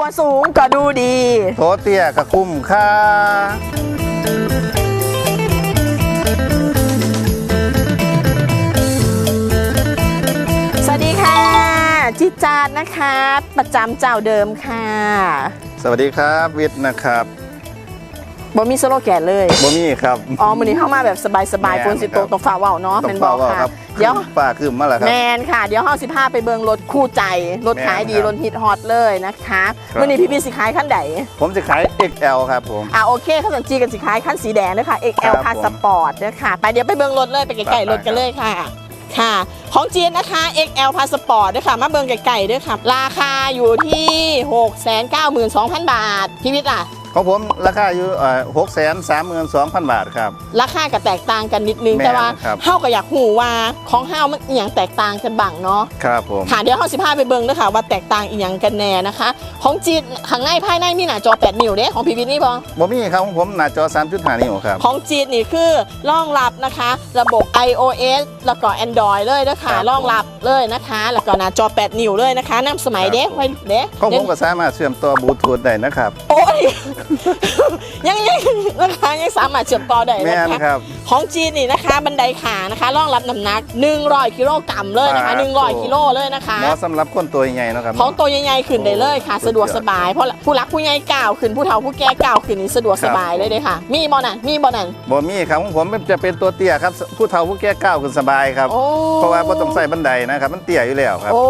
ตัวสูงก็ดูดี โถเตี้ยก็คุ้มค่าสวัสดีค่ะ จิจาดนะคะ ประจำเจ้าเดิมค่ะ สวัสดีครับวิทย์นะครับ บ่มีสโลแกนเลยบ่มีครับ อ๋อมือนี้เข้ามาแบบสบายๆแม่นฝนสิตกครับตรงฝ่าเว่าวเนาะต้เป็อนงบอเฝ้ากว่าค่ะครับเดี๋ยวป้าขึ้นมาแล้วครับแมนค่ะ เดี๋ยวห้าสิบห้าไปเบิงรถคู่ใจ รถขายดีแม่นครับรถฮิตฮอตเลยนะคะครับมื่อนี้พี่พี่สิขายขั้นใดผมจะขาย XL ครับผมอ่าโอเคข้าวสันจีกันสิขายขั้นสีแดงด้วยค่ะ XL ครับพาสปอร์ตด้วยค่ะ ไปเดี๋ยวไปเบิงรถเลยไปไกลๆรถกันเลยค่ะค่ะ ของจีนนะคะ XL พาสปอร์ตด้วยค่ะ มาเบิงไกลๆด้วยค่ะ ราคาอยู่ที่ 692,000 บาท พี่วิทย์อะ ของผมราคาอยู่หกแสนสามหมื่นสองพันบาทครับ ราคาก็แตกต่างกันนิดนึงแม่นแต่ว่าครับเฮาก็อยากหูว่าของเฮามันอหย่างแตกต่างกันบ้างเนาะครับผมค่ะเดี๋ยวเฮาสิพาไปเบิ่งด้วยค่ะว่าแตกต่างอีหยังกันแน่นะคะ ของจีนข้างในภายในมีหน้าจอ 8 นิ้วเด้ของพีวีนี่บ่บ่มีครับของผมหน้าจอ 3.5 นิ้วครับ ของจีนนี่คือรองรับนะคะ ระบบ iOS แล้วก็ Android เลยนะคะครับรองรับเลยนะคะ แล้วก็หน้าจอ 8 นิ้วเลยนะคะน้ำสมัยเด้ครับผมไว้เด้ของผมก็สามารถเชื่อมต่อบลูทูธได้นะครับโอ้ยยังยังนะคะยังสามารถเชื่อมต่อได้แม่นะนคะครับของจีนนี่นะคะ บันไดขานะคะรองรับน้ำหนัก 100กิโลกรัมเลยนะคะครับ100กิโลเลยนะคะ เหมาะสำหรับคนตัวใหญ่ๆเนาะครับ ของตัวใหญ่ๆขึ้นได้เลยค่ะ โอ้สะดวกสบาย เพราะผู้รักผู้ใหญ่ก้าวขึ้นผู้เฒ่าผู้แก่ก้าวขึ้นนี่สะดวกสบายครับเลยเด้อค่ะ มีบ่นั่นมีบ่นั่นบ่มีครับของผมจะเป็นตัวเตี้ยครับ ผู้เฒ่าผู้แก่ก้าวขึ้นสบายครับ โอ้เพราะว่าบ่ต้องใส่บันไดนะครับ มันเตี้ยอยู่แล้วครับ โอ้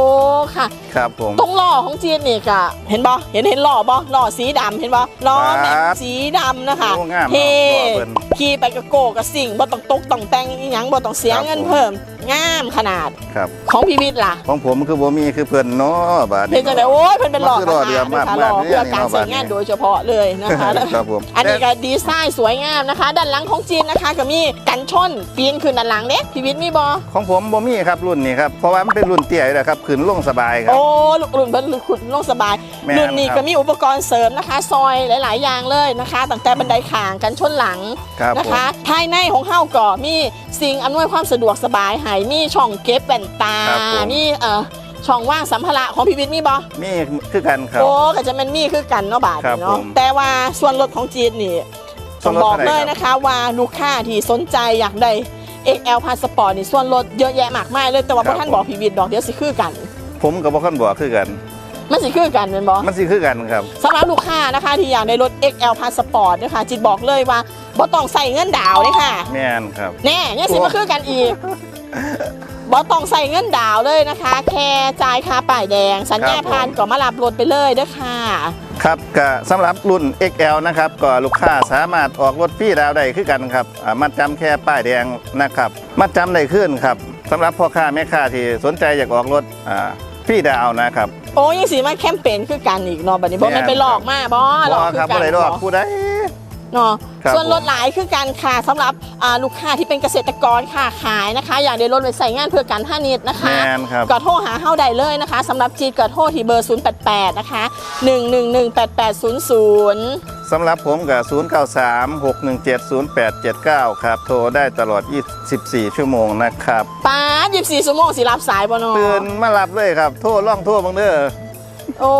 ค่ะ ครับผม ตรงล้อของจีนนี่ก็เห็นบ่เห็นเห็นล้อบ่ล้อสีดำเห็นบ่ล้อแม็กครับสีดำนะคะโอ้งามเท่ล้อเพิ่น ขี่ไปกับโกกับสิ่งบ่ต้องตกต้องแต่งอีหยังบ่ต้องเสียครับเงินผมเพิ่มงามขนาดครับของพีวิทย์ล่ะ ของผมคือบ่มีคือเพิ่นเนาะบาดเป็นจังไดโอ้ยเพิ่นเป็นหล่อมันคือหล่อเดียวนะคะมากหล่อมากเพื่อการเนี่ยใช้งานโดยเฉพาะเลยนะคะครับผมอันนี้ก็ดีไซน์สวยงามนะคะ ด้านหลังของจีนนะคะก็มีกันชนปีนขึ้นด้านหลังเด้พีวิทย์มีบอของผมบ่มีครับรุ่นนี้ครับเพราะว่ามันเป็นรุ่นเตี้ยอยู่แล้วครับขึ้นลงสบายครับโอ้รุ่นเพิ่นขุดลงสบายแม่นรุ่นนี้ครับก็มีอุปกรณ์เสริมนะคะ ซอยหลาย ๆ อย่างเลยนะคะตั้งแต่บันไดข่างกันชนหลังครับนะผม คะภายในของเฮาก็มีสิ่งอำนวยความสะดวกสบายให้มีช่องเก็บแว่นตา ครับผม มีเอ่อช่องว่างสัมภาระของพีวิทย์มีบอมีคือกันครับ โอ้ก็จะแมันมีคือกันเนาะบาทครับเนาะผม แต่ว่าส่วนลดของจีนนี่ส่ต้วอนงลดบอกเท่าไหร่เลยครับนะคะว่าลูกค้าที่สนใจอยากได้ XL Passport นี่ส่วนลดเยอะแยะมากมายเลยแต่ว่าครัพ่บท่านผมบอกพีวิทย์ดอกเดี๋ยวสิคือกัน ผมกับบ่คันบอกคือกัน มันสิคือกันเป็นบอมันสิคือกันครับ สำหรับลูกค้านะคะที่อยากได้รถ XL Passport นะคะจิตบอกเลยว่า บ่ต้องใส่เงินดาวน์เลยค่ะ แม่นครับ แน่เนี่ยสิโอ้มาคือกันอีกบ่ต้องใส่เงินดาวน์เลยนะคะ แค่จ่ายค่าป้ายแดง สัญญาครับผม ผ่านก็มารับรถไปเลยเด้อค่ะ ครับก็สำหรับรุ่น XL นะครับก็ลูกค้าสามารถออกรถฟรีดาวได้คือกันครับอ่ามัดจำแค่ป้ายแดงนะครับมัดจำได้ขึ้นครับสำหรับพ่อค้าแม่ค้าที่สนใจอยากออกรถอ่าฟรีดาวนะครับ โอ้ยยังสีมาแคมเปญคือกันอีกเนาะบัดนี้บ่แม่แม่นนไปหลอกมาบ่หลอกบ่คืครับอกับ่นได้ดอกบ่ผู้ใด เนาะครับส่วนผมลดหลายคือกันค่ะสำหรับอ่าลูกค้าที่เป็นเกษตรกรค่ะขายนะคะ อยากได้รถไปใส่งานเพื่อการท่านิดนะคะแม่นครับ ก็โทรหาเฮาได้เลยนะคะสำหรับจีดก็โทรที่เบอร์ 088 นะคะ 1118800 สำหรับผมกับ 093 617 0879 ครับ โทรได้ตลอด 24 ชั่วโมงนะครับป้า24ชั่วโมงสิรับสายบ่เนาะ ตื่นมารับเลยครับ โทรล่องโทรบังเด้อ โอ้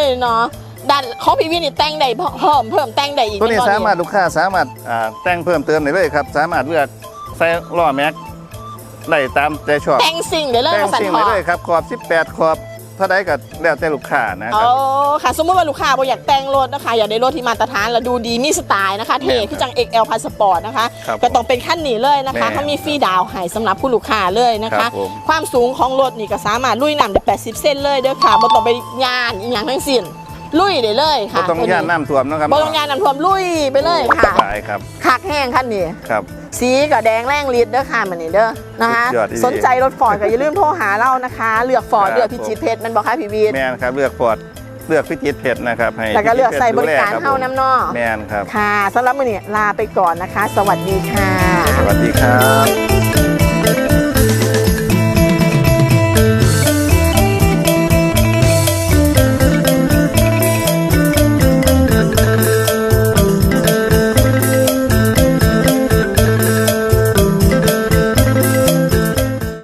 ยเนาะ ดันของพี่วินนี่แต่งได้เพิ่มเพิ่มแต่งได้อีกตัวนี้เป็บ่สามารถลูกค้าสามารถอ่าแต่งเพิ่มเติมได้เลยครับ สามารถเลือกใส่ล้อแม็กได้ตามใจชอบแต่งสิ่งเดี๋ยวเลิกแต่งมาสั่นสิ่งทได้อเลยครับขอบ 18 ขอบเท่าใดก็แล้วแต่ลูกค้านะคโอ้รับค่ะ สมมติว่าลูกค้าบ่อยากแต่งรถนะคะ อยากได้รถที่มาตรฐานและดูดีมีสไตล์นะคะเท่แม่นครับคือจัง XL Passport นะคะครับก็ต้องเป็นขั้นนี้เลยนะคะแม่นเขามีฟรีดาวน์ให้สำหรับผู้ลูกค้าเลยนะครัคะบผมความสูงของรถนี่ก็สามารถลุยน้ำได้80 เซนเลยเด้อค่ะบ่ต้องไปย่านอีหยังทั้งสิ้น ลุยได้เลยบ่ค่ะต้องย่านน้ำท่วมนะครับบ่ต้องย่านน้ำท่วมลุยไปเลยค่ะสบายครับคักแห้งขั้นนี้ ครับ สีกับแดงแรงฤทธิ์เด้อค่ะมันนี่เด้อนะคะสุดยอดอีหลีสนใจรถฟอร์ดก็อย่าลืมโทรหาเรานะคะ เลือกฟอร์ดครับ เลือกพิจิตรเพชรมันบอกค่ะพี่วีทแม่นครับเลือกฟอร์ดเลือกพิจิตรเพชรนะครับให้แล้วก็เลือกพิจิตใส่บริการดูแลคเฮาผมน้ำนอแม่นครับ ค่ะสำหรับมื้อนี้ลาไปก่อนนะคะ สวัสดีค่ะ สวัสดีครับ